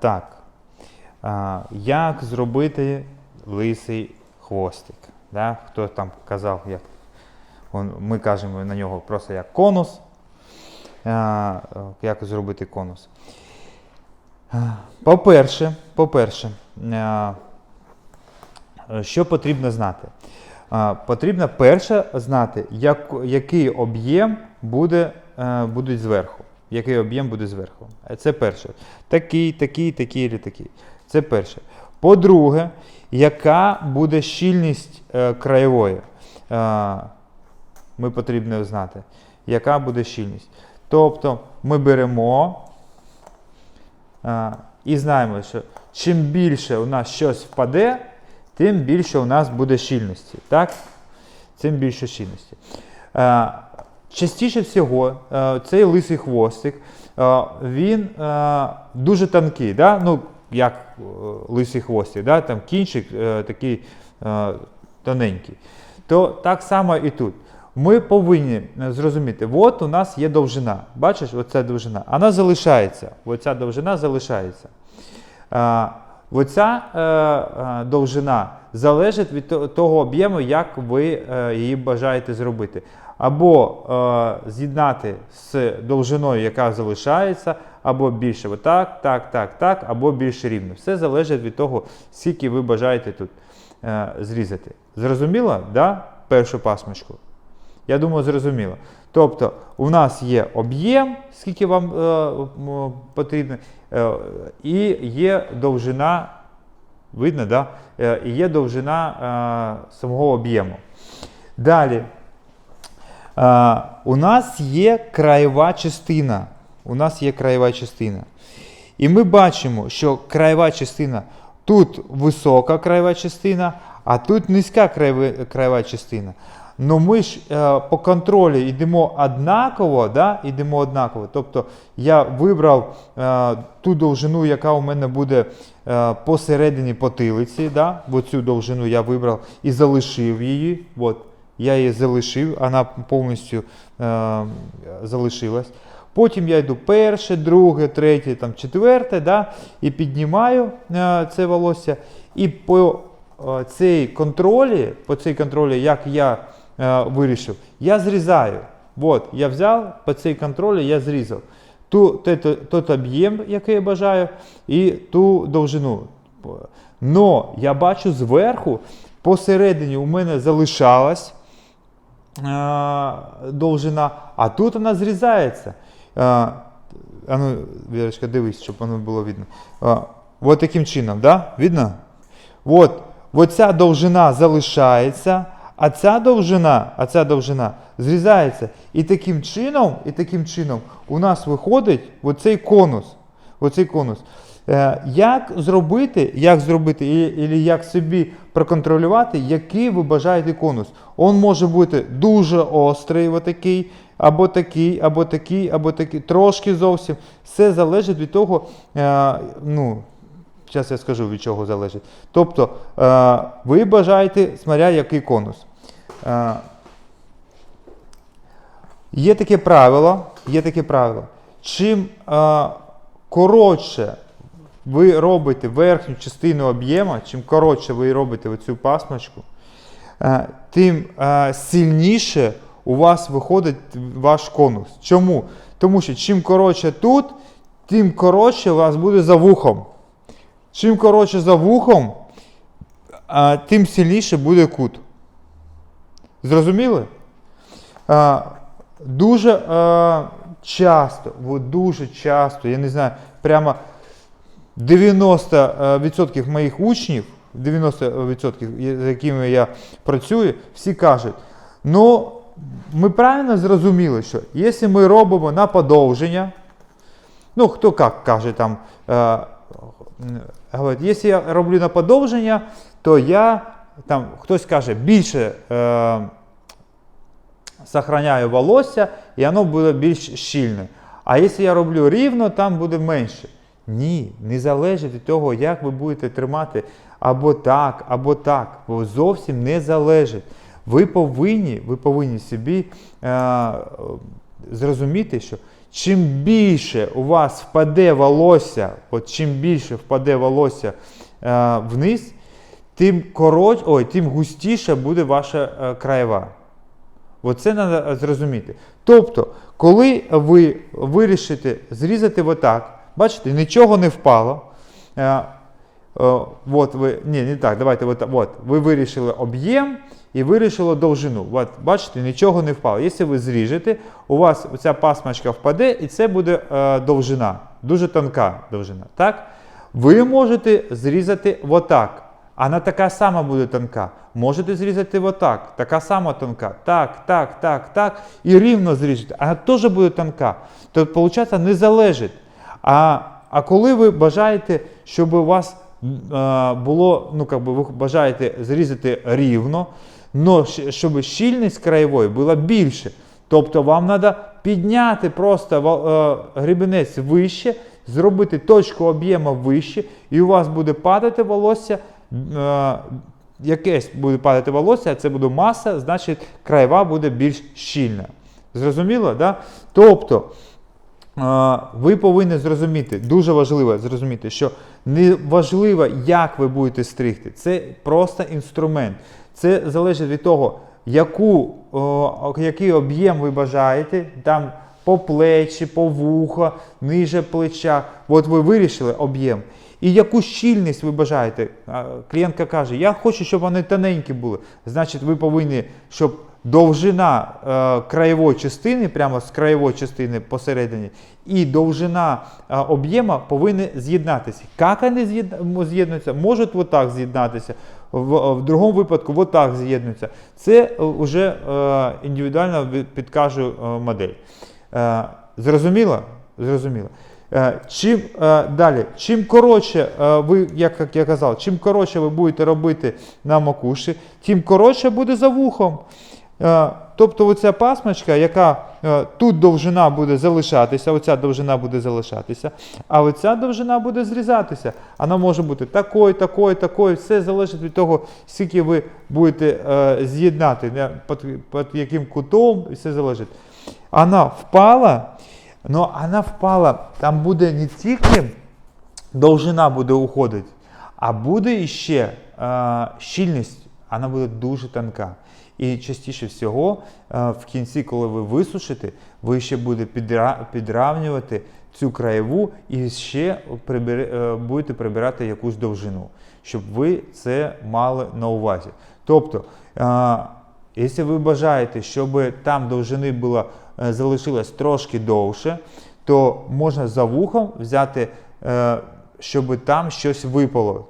Так. А, як зробити лисий хвостик? Да? Хто там казав, як ми кажемо на нього просто як конус. А, як зробити конус? По-перше, по-перше, що потрібно знати? Потрібно перше знати, як, який об'єм буде, е, будуть зверху. Який об'єм буде зверху. Е, Це перше. Такий, такий, такий і такий. Це перше. По-друге, яка буде щільність е, краєвої? Е, ми потрібно знати, яка буде щільність. Тобто ми беремо е, і знаємо, що чим більше у нас щось впаде, тим більше у нас буде щільності. Так? Тим більше щільності. Е, частіше всього, е, цей лисий хвостик, е, він е, дуже тонкий. Да? Ну, як лисий хвостик, да? там кінчик такий тоненький. То так само і тут. Ми повинні зрозуміти, от у нас є довжина. Бачиш, оця довжина. Вона залишається. Оця довжина залишається. Оця довжина залежить від того об'єму, як ви е, її бажаєте зробити. Або е, з'єднати з довжиною, яка залишається, або більше отак, так, так, так, або більше рівно. Все залежить від того, скільки ви бажаєте тут е, зрізати. Зрозуміло, да? першу пасмочку? Я думаю, зрозуміло. Тобто, у нас є об'єм, скільки вам е, потрібно, е, і є довжина, видно, да? Е, і є довжина е, самого об'єму. Далі. Е, у нас є краєва частина. У нас є краєва частина. І ми бачимо, що краєва частина тут висока краєва частина, а тут низька краєва, краєва частина. Ну ми ж е, по контролю йдемо однаково, да? йдемо однаково. Тобто я вибрав е, ту довжину, яка у мене буде е, посередині потилиці. Да? Оцю довжину я вибрав і залишив її. От, я її залишив, вона повністю е, залишилась. Потім я йду перше, друге, третє, там, четверте, да, і піднімаю е, це волосся. І по е, цій контролі, по цій контролі, як я е, вирішив, я зрізаю. От, я взяв по цій контролі, я зрізав ту, той, об'єм, який я бажаю, і ту довжину. Но я бачу зверху, посередині у мене залишалась е, довжина, а тут вона зрізається. Е, а ну, Вірочка, дивись, щоб воно було видно. Е, от таким чином, да? Видно? От, оця довжина залишається, а ця довжина, а ця довжина зрізається. І таким чином, і таким чином у нас виходить оцей конус. Оцей конус. Е, як зробити, як зробити, і, і як собі проконтролювати, який ви бажаєте конус? Он може бути дуже острий, отакий, або такий, або такий, або такий, трошки зовсім. Все залежить від того, е, ну, зараз я скажу, від чого залежить. Тобто, е, ви бажаєте, смотря який конус. Е, Є таке правило, є таке правило. Чим е, коротше ви робите верхню частину об'єма, чим коротше ви робите оцю пасмочку, тим сильніше у вас виходить ваш конус. Чому? Тому що чим коротше тут, тим коротше у вас буде за вухом. Чим коротше за вухом, тим сильніше буде кут. Зрозуміли? Дуже часто, дуже часто, я не знаю, прямо 90% моїх учнів, 90%, з якими я працюю, всі кажуть, ну, ми правильно зрозуміли, що якщо ми робимо на подовження, ну, хто як каже там, говорить, якщо я роблю на подовження, то я, там, хтось каже, більше е, сохраняю волосся, і воно буде більш щільне. А якщо я роблю рівно, там буде менше. Ні, не залежить від того, як ви будете тримати або так, або так. Бо зовсім не залежить. Ви повинні, ви повинні собі е, зрозуміти, що чим більше у вас впаде волосся, от чим більше впаде волосся е, вниз, тим короть, ой, тим густіше буде ваша е, краєва. Оце треба зрозуміти. Тобто, коли ви вирішите зрізати отак, бачите, нічого не впало. Е, е, от ви, ні, не так, давайте, от, от, ви вирішили об'єм і вирішили довжину. От, бачите, нічого не впало. Якщо ви зріжете, у вас ця пасмачка впаде, і це буде е, довжина, дуже тонка довжина. Так? Ви можете зрізати отак. Вона така сама буде тонка. Можете зрізати отак, така сама тонка. Так, так, так, так. І рівно зріжете. Вона теж буде тонка. Тобто, виходить, не залежить. А, а коли ви бажаєте, щоб у вас е, було, ну як би ви бажаєте зрізати рівно, но щоб щільність краєвої була більше. Тобто вам треба підняти просто е, вище, зробити точку об'єму вище, і у вас буде падати волосся. е, Якесь буде падати волосся, а це буде маса, значить краєва буде більш щільна. Зрозуміло? Да? Тобто е, ви повинні зрозуміти, дуже важливо зрозуміти, що не важливо, як ви будете стригти. Це просто інструмент. Це залежить від того, яку, о, який об'єм ви бажаєте, там по плечі, по вухо, ниже плеча. От ви вирішили об'єм. І яку щільність ви бажаєте? Клієнтка каже, я хочу, щоб вони тоненькі були. Значить, ви повинні, щоб довжина е, краєвої частини, прямо з краєвої частини посередині, і довжина е, об'єма повинні з'єднатися. Як вони з'єд- з'єднуються? Можуть отак з'єднатися, в, в другому випадку отак з'єднуються. Це вже е, індивідуально підкажу е, модель. Е, зрозуміло? Зрозуміло. Е, Чим е, далі, чим коротше е, ви, як, як я казав, чим коротше ви будете робити на макуші, тим коротше буде за вухом. Е, Тобто оця пасмочка, яка е, тут довжина буде залишатися, оця довжина буде залишатися, а оця довжина буде зрізатися. Вона може бути такою, такою, такою. Все залежить від того, скільки ви будете е, з'єднати, під, яким кутом, і все залежить. Вона впала, але вона впала, там буде не тільки довжина буде уходити, а буде іще е, щільність, вона буде дуже тонка. І частіше всього, е, в кінці, коли ви висушите, ви ще будете підравнювати цю краєву і ще е, будете прибирати якусь довжину, щоб ви це мали на увазі. Тобто, е, якщо ви бажаєте, щоб там довжини було, залишилось трошки довше, то можна за вухом взяти, щоб там щось випало,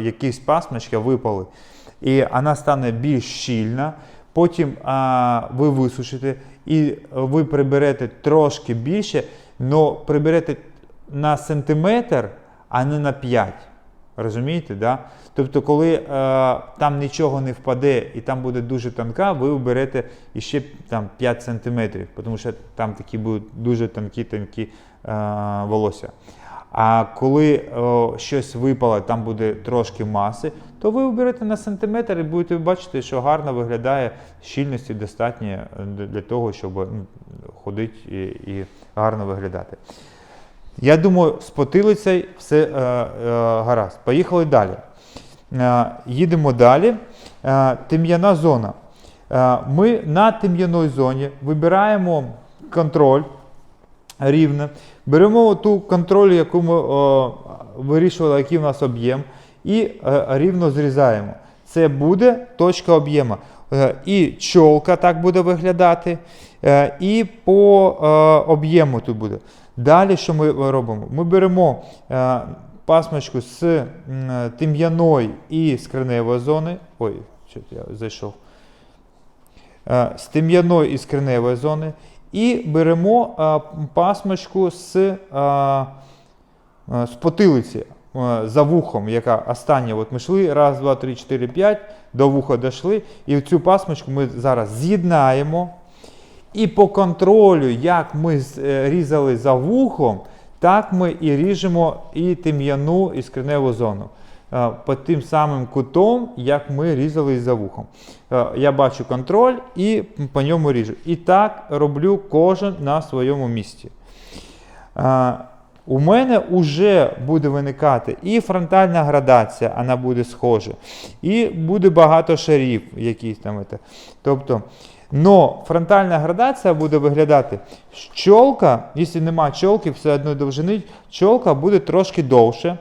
якісь пасмачки випали. І вона стане більш щільна. Потім а, ви висушите і ви приберете трошки більше, але приберете на сантиметр, а не на 5. Розумієте? Да? Тобто, коли е, там нічого не впаде і там буде дуже тонка, ви оберете іще там, 5 сантиметрів, тому що там такі будуть дуже тонкі-тонкі е, волосся. А коли о, щось випало, там буде трошки маси, то ви оберете на сантиметр і будете бачити, що гарно виглядає щільності достатньо е, для- того, щоб ну, ходити і, і гарно виглядати. Я думаю, з потилицею все е, е, гаразд. Поїхали далі. Е, їдемо далі. Е, тим'яна зона. Е, ми на тим'яній зоні вибираємо контроль рівно. Беремо ту контроль, яку ми о, вирішували, який у нас об'єм, і е, рівно зрізаємо. Це буде точка об'єму. Е, і чолка так буде виглядати, е, і по е, об'єму тут буде. Далі, що ми робимо? Ми беремо е, пасмочку з м, тим'яної і з кремневої зони. Ой, що я зайшов. Е, з тим'яної і з кремневої зони. І беремо е, пасмочку з, е, е, з потилиці за вухом, яка остання. От ми йшли, раз, два, три, чотири, п'ять, до вуха дійшли. І цю пасмочку ми зараз з'єднаємо. І по контролю, як ми різали за вухом, так ми і ріжемо і тим'яну, і скриневу зону. Е, Під тим самим кутом, як ми різали за вухом. Е, Я бачу контроль і по ньому ріжу. І так роблю кожен на своєму місці. у мене вже буде виникати і фронтальна градація, вона буде схожа, і буде багато шарів, якісь там. Тобто, но фронтальна градація буде виглядати щолка, якщо немає чолки, все одної довжини, чолка буде трошки довше.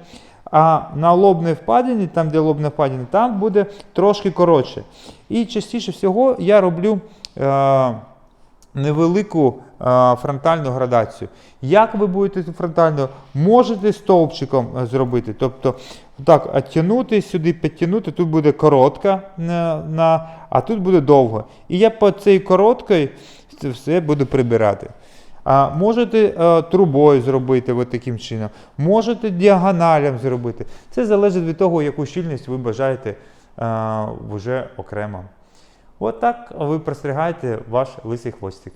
А на лобній впадині, там де лобна впадина, там буде трошки коротше. І частіше всього я роблю е, невелику е, фронтальну градацію. Як ви будете цю фронтальну? Можете стовпчиком е, зробити. Тобто так, оттягнути сюди, підтягнути, тут буде коротка, на, на, а тут буде довго. І я по цій короткій все буду прибирати. А можете е, трубою зробити от таким чином, можете діагоналям зробити. Це залежить від того, яку щільність ви бажаєте е, вже окремо. От так ви простригаєте ваш лисий хвостик.